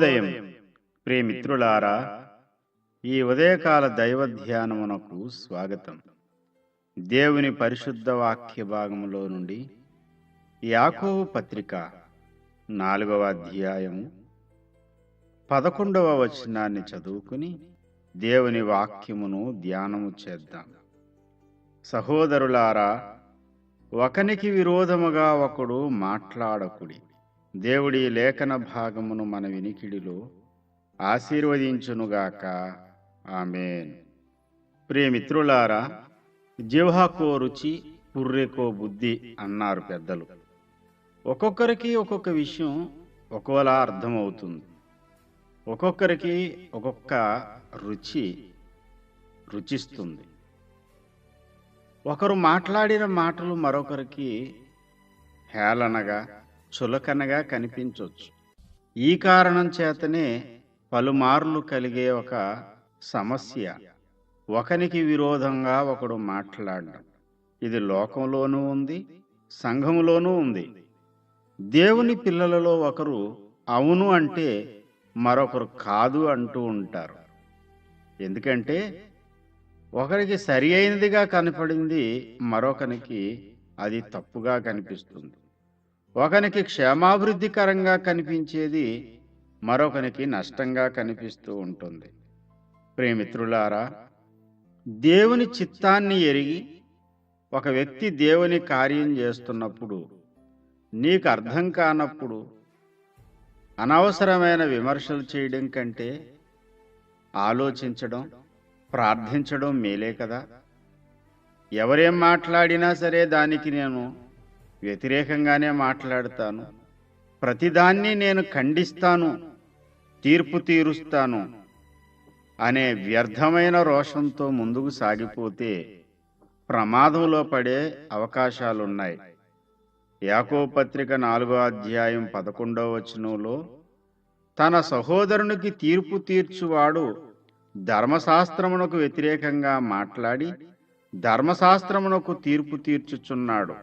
శుభోదయం ప్రియమిత్రులారా ఈ ఉదయకాల దైవ ధ్యానమునకు స్వాగతం. దేవుని పరిశుద్ధ వాక్య భాగములో నుండి యాకోవు పత్రిక నాలుగవ అధ్యాయము పదకొండవ వచనాన్ని చదువుకుని దేవుని వాక్యమును ధ్యానము చేద్దాం. సహోదరులారా ఒకనికి విరోధముగా ఒకడు మాట్లాడకుడి. దేవుడి లేఖన భాగమును మన వినికిడిలో ఆశీర్వదించునుగాక. ఆమెన్. ప్రియమిత్రులారా జివ్హాకో రుచి పుర్రెకో బుద్ధి అన్నారు పెద్దలు. ఒక్కొక్కరికి ఒక్కొక్క విషయం ఒక్కోలా అర్థమవుతుంది. ఒక్కొక్కరికి ఒక్కొక్క రుచి రుచిస్తుంది. ఒకరు మాట్లాడిన మాటలు మరొకరికి హేళనగా చులకనగా కనిపించవచ్చు ఈ కారణం చేతనే పలుమార్లు కలిగే ఒక సమస్య. ఒకనికి విరోధంగా ఒకడు మాట్లాడడం. ఇది లోకంలోనూ ఉంది సంఘములోనూ ఉంది. దేవుని పిల్లలలో ఒకరు అవును అంటే మరొకరు కాదు అంటూ ఉంటారు. ఎందుకంటే ఒకరికి సరి అయినదిగా కనపడింది మరొకరికి అది తప్పుగా కనిపిస్తుంది. ఒకనికి క్షేమాభివృద్ధికరంగా కనిపించేది మరొకనికి నష్టంగా కనిపిస్తూ ఉంటుంది. ప్రేమిత్రులారా దేవుని చిత్తాన్ని ఎరిగి ఒక వ్యక్తి దేవుని కార్యం చేస్తున్నప్పుడు నీకు అర్థం కానప్పుడు అనవసరమైన విమర్శలు చేయడం కంటే ఆలోచించడం ప్రార్థించడం మేలే కదా? ఎవరేం మాట్లాడినా సరే దానికి నేను వ్యతిరేకంగానే మాట్లాడతాను. ప్రతిదాన్ని నేను ఖండిస్తాను తీర్పు తీరుస్తాను అనే వ్యర్థమైన రోషంతో ముందుకు సాగిపోతే ప్రమాదంలో పడే అవకాశాలున్నాయి. యాకో పత్రిక నాలుగో అధ్యాయం పదకొండవ వచనంలో తన సహోదరునికి తీర్పు తీర్చువాడు ధర్మశాస్త్రమునకు వ్యతిరేకంగా మాట్లాడి ధర్మశాస్త్రమునకు తీర్పు తీర్చుచున్నాడు.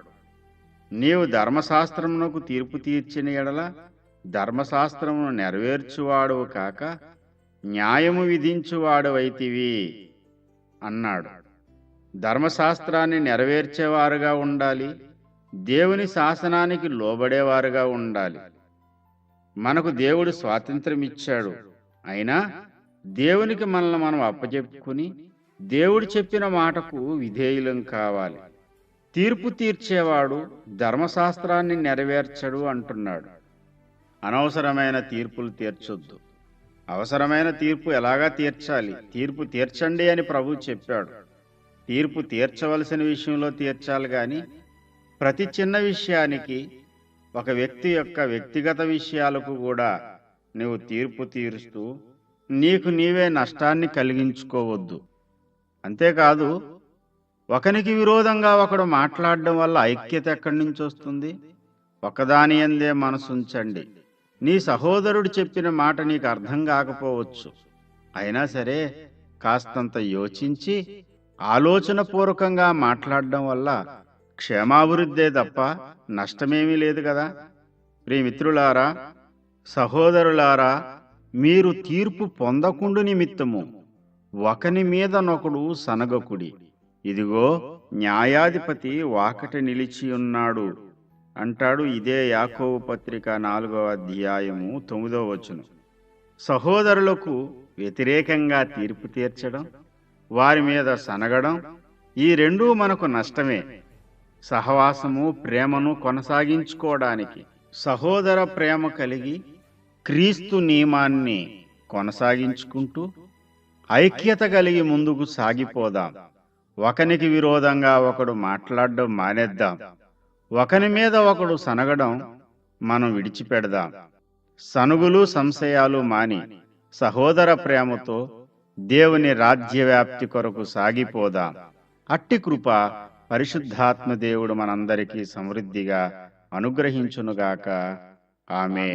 నీవు ధర్మశాస్త్రమునకు తీర్పు తీర్చిన ఎడల ధర్మశాస్త్రమును నెరవేర్చువాడు కాక న్యాయము విధించువాడవైతివి అన్నాడు. ధర్మశాస్త్రాన్ని నెరవేర్చేవారుగా ఉండాలి దేవుని శాసనానికి లోబడేవారుగా ఉండాలి. మనకు దేవుడు స్వాతంత్రం ఇచ్చాడు అయినా దేవునికి మనల్ని మనం అప్పచెప్పుకుని దేవుడు చెప్పిన మాటకు విధేయులం కావాలి. తీర్పు తీర్చేవాడు ధర్మశాస్త్రాన్ని నెరవేర్చడు అంటున్నాడు. అనవసరమైన తీర్పులు తీర్చొద్దు. అవసరమైన తీర్పు ఎలాగా తీర్చాలి? తీర్పు తీర్చండి అని ప్రభు చెప్పాడు. తీర్పు తీర్చవలసిన విషయంలో తీర్చాలి కానీ ప్రతి చిన్న విషయానికి ఒక వ్యక్తి యొక్క వ్యక్తిగత విషయాలకు కూడా నువ్వు తీర్పు తీరుస్తూ నీకు నీవే నష్టాన్ని కలిగించుకోవద్దు. అంతేకాదు ఒకనికి విరోధంగా ఒకడు మాట్లాడడం వల్ల ఐక్యత ఎక్కడి నుంచి వస్తుంది? ఒకదాని ఎందే మనసుంచండి. నీ సహోదరుడు చెప్పిన మాట నీకు అర్థం కాకపోవచ్చు. అయినా సరే కాస్తంత యోచించి ఆలోచనపూర్వకంగా మాట్లాడడం వల్ల క్షేమాభివృద్ధే తప్ప నష్టమేమీ లేదు కదా. ప్రియమిత్రులారా సహోదరులారా మీరు తీర్పు పొందకుండు నిమిత్తము ఒకని మీదనొకడు సనగకుడి. ఇదిగో న్యాయాధిపతి వాకట నిలిచి ఉన్నాడు అంటాడు ఇదే యాకోబు పత్రిక నాలుగవ అధ్యాయము తొమ్మిదవ వచనం. సహోదరులకు వ్యతిరేకంగా తీర్పు తీర్చడం వారి మీద సనగడం ఈ రెండూ మనకు నష్టమే. సహవాసము ప్రేమను కొనసాగించుకోవడానికి సహోదర ప్రేమ కలిగి క్రీస్తు నియమాన్ని కొనసాగించుకుంటూ ఐక్యత కలిగి ముందుకు సాగిపోదాం. ఒకనికి విరోధంగా ఒకడు మాట్లాడడం మానేద్దాం. ఒకని మీద ఒకడు సనగడం మనం విడిచిపెడదాం. సనుగులు సంశయాలు మాని సహోదర ప్రేమతో దేవుని రాజ్యవ్యాప్తి కొరకు సాగిపోదాం. అట్టి కృప పరిశుద్ధాత్మ దేవుడు మనందరికీ సమృద్ధిగా అనుగ్రహించునుగాక. ఆమె